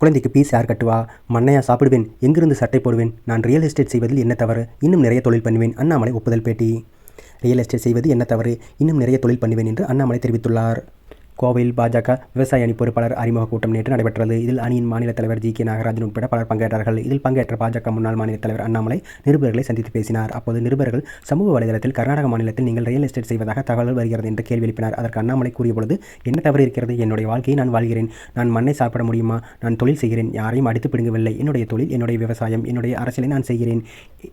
குழந்தைக்கு பீஸ் யார் கட்டுவா? மண்ணையா சாப்பிடுவேன். எங்கிருந்து சட்டை போடுவேன்? நான் ரியல் எஸ்டேட் செய்வதில் என்ன தவறு? இன்னும் நிறைய தொழில் பண்ணுவேன். அண்ணாமலை ஒப்புதல் பேட்டி. ரியல் எஸ்டேட் செய்வது என்ன தவறு? இன்னும் நிறைய தொழில் பண்ணுவேன் என்று அண்ணாமலை தெரிவித்துள்ளார். கோவையில் பாஜக விவசாய அணி பொறுப்பாளர் அறிமுக கூட்டம் நேற்று நடைபெற்றது. இதில் அணியின் மாநில தலைவர் ஜி கே நாகராஜன் உட்பட பலர் பங்கேற்றார்கள். இதில் பங்கேற்ற பாஜக முன்னாள் மாநில தலைவர் அண்ணாமலை நிருபர்களை சந்தித்து பேசினார். அப்போது நிருபர்கள் சமூக வலைதளத்தில் கர்நாடக மாநிலத்தில் நீங்கள் ரியல் எஸ்டேட் செய்வதாக தகவல் வருகிறது என்று கேள்வி எழுப்பினார். அதற்கு அண்ணாமலை கூறிய பொழுது என்ன தவறு இருக்கிறது? என்னுடைய வாழ்க்கையை நான் வாழ்கிறேன். நான் மண்ணை சாப்பிட முடியுமா? நான் தொழில் செய்கிறேன். யாரையும் அடித்து பிடுங்கவில்லை. என்னுடைய தொழில் என்னுடைய விவசாயம் என்னுடைய அரசியலை நான் செய்கிறேன்.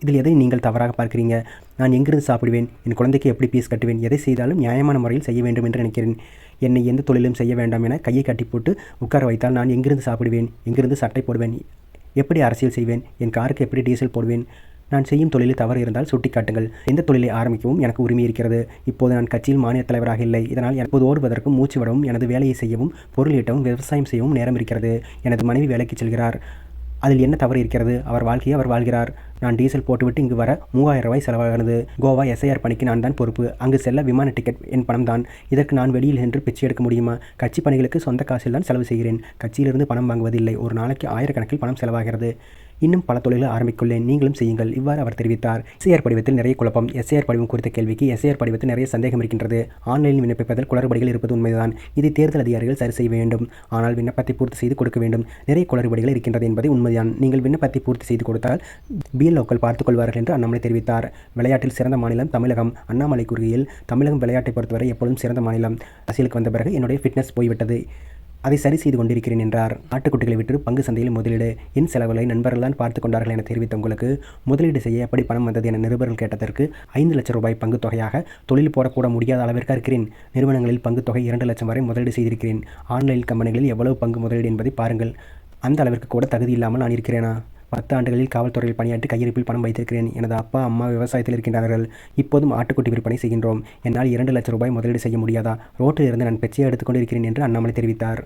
இதில் எதை நீங்கள் தவறாக பார்க்கிறீங்க? நான் எங்கிருந்து சாப்பிடுவேன்? என் குழந்தைக்கு எப்படி பீஸ் கட்டுவேன்? எதை செய்தாலும் நியாயமான முறையில் செய்ய வேண்டும் என்று நினைக்கிறேன். என்னை எந்த தொழிலும் செய்ய வேண்டாம் என கையை கட்டி போட்டு உட்கார வைத்தால் நான் எங்கிருந்து சாப்பிடுவேன்? எங்கிருந்து சட்டை போடுவேன்? எப்படி அரசியல் செய்வேன்? என் காருக்கு எப்படி டீசல் போடுவேன்? நான் செய்யும் தொழிலில் தவறு இருந்தால் சுட்டிக்காட்டுங்கள். எந்த தொழிலை ஆரம்பிக்கவும் எனக்கு உரிமை இருக்கிறது. இப்போது நான் கட்சியில் மாநில தலைவராக இல்லை. இதனால் எப்போது ஓடுவதற்கும் மூச்சு விடவும் எனது வேலையை செய்யவும் பொருள் ஈட்டவும் விவசாயம் செய்யவும் நேரம் இருக்கிறது. எனது மனைவி வேலைக்கு செல்கிறார். அதில் என்ன தவறு இருக்கிறது? அவர் வாழ்க்கையை அவர் வாழ்கிறார். நான் டீசல் போட்டுவிட்டு இங்கு வர மூவாயிரம் ரூபாய் செலவாகிறது கோவா எஸ்ஐஆர் பணிக்கு நான் தான் பொறுப்பு. அங்கு செல்ல விமான டிக்கெட் என் பணம் தான். இதற்கு நான் வெளியில் சென்று பிச்சை எடுக்க முடியுமா? கட்சி பணிகளுக்கு சொந்த காசில் தான் செலவு செய்கிறேன். கட்சியிலிருந்து பணம் வாங்குவதில்லை. ஒரு நாளைக்கு ஆயிரக்கணக்கில் பணம் செலவாகிறது. இன்னும் பல தொழில்கள் ஆரம்பிக்குள்ளேன் நீங்களும் செய்யுங்கள். இவ்வாறு அவர் தெரிவித்தார். எஸ்ஏஆர் படிவத்தில் நிறைய குழப்பம். எஸ்ஏஆர் படிவம் குறித்த கேள்விக்கு எஸ்ஏஆர் படிவத்தில் நிறைய சந்தேகம் இருக்கின்றது. ஆன்லைனில் விண்ணப்பிப்பதில் குளறுபடிகள் இருப்பது உண்மைதான். இதை தேர்தல் அதிகாரிகள் சரி செய்ய வேண்டும். ஆனால் விண்ணப்பத்தை பூர்த்தி செய்து கொடுக்க வேண்டும். நிறைய குளறுபடிகள் இருக்கின்றது என்பதை உண்மைதான். நீங்கள் விண்ணப்பத்தை பூர்த்தி செய்து கொடுத்தால் பிஎல்ஓக்கள் பார்த்துக் கொள்வார்கள் என்று அண்ணாமலை தெரிவித்தார். விளையாட்டில் சிறந்த மாநிலம் தமிழகம். அண்ணாமலை கூறுகையில் தமிழகம் விளையாட்டை பொறுத்தவரை எப்பொழுதும் சிறந்த மாநிலம். அரசியலுக்கு வந்த பிறகு என்னுடைய ஃபிட்னஸ் போய்விட்டது. அதை சரி செய்து கொண்டிருக்கிறேன் என்றார். ஆட்டுக்குட்டிகளை விட்டு பங்கு சந்தையில் முதலீடு. என் செலவுகளை நண்பர்கள்தான் பார்த்து கொண்டார்கள் என தெரிவித்த உங்களுக்கு முதலீடு செய்ய எப்படி பணம் வந்தது என நிருபர்கள் கேட்டதற்கு ஐந்து லட்சம் ரூபாய் பங்கு தொகையாக தொழில் போடக்கூட முடியாத அளவிற்கு இருக்கிறேன் நிறுவனங்களில் பங்கு தொகை இரண்டு லட்சம் வரை முதலீடு செய்திருக்கிறேன். ஆன்லைன் கம்பெனிகளில் எவ்வளவு பங்கு முதலீடு என்பதை பாருங்கள். அந்த அளவிற்கு கூட தகுதி இல்லாமல் நான் இருக்கிறேனா? பத்து ஆண்டுகளில் காவல்துறையில் பணியாற்றி கையிருப்பில் பணம் வைத்திருக்கிறேன். எனது அப்பா அம்மா விவசாயத்தில் இருக்கின்றார்கள். இப்போதும் ஆட்டுக்குட்டி விற்பனை செய்கின்றோம். என்னால் இரண்டு லட்சம் ரூபாய் முதலீடு செய்ய முடியாதா? ரோட்டில் இருந்து நான் பெச்சையை எடுத்துக்கொண்டு இருக்கிறேன் என்று அண்ணாமலை தெரிவித்தார்.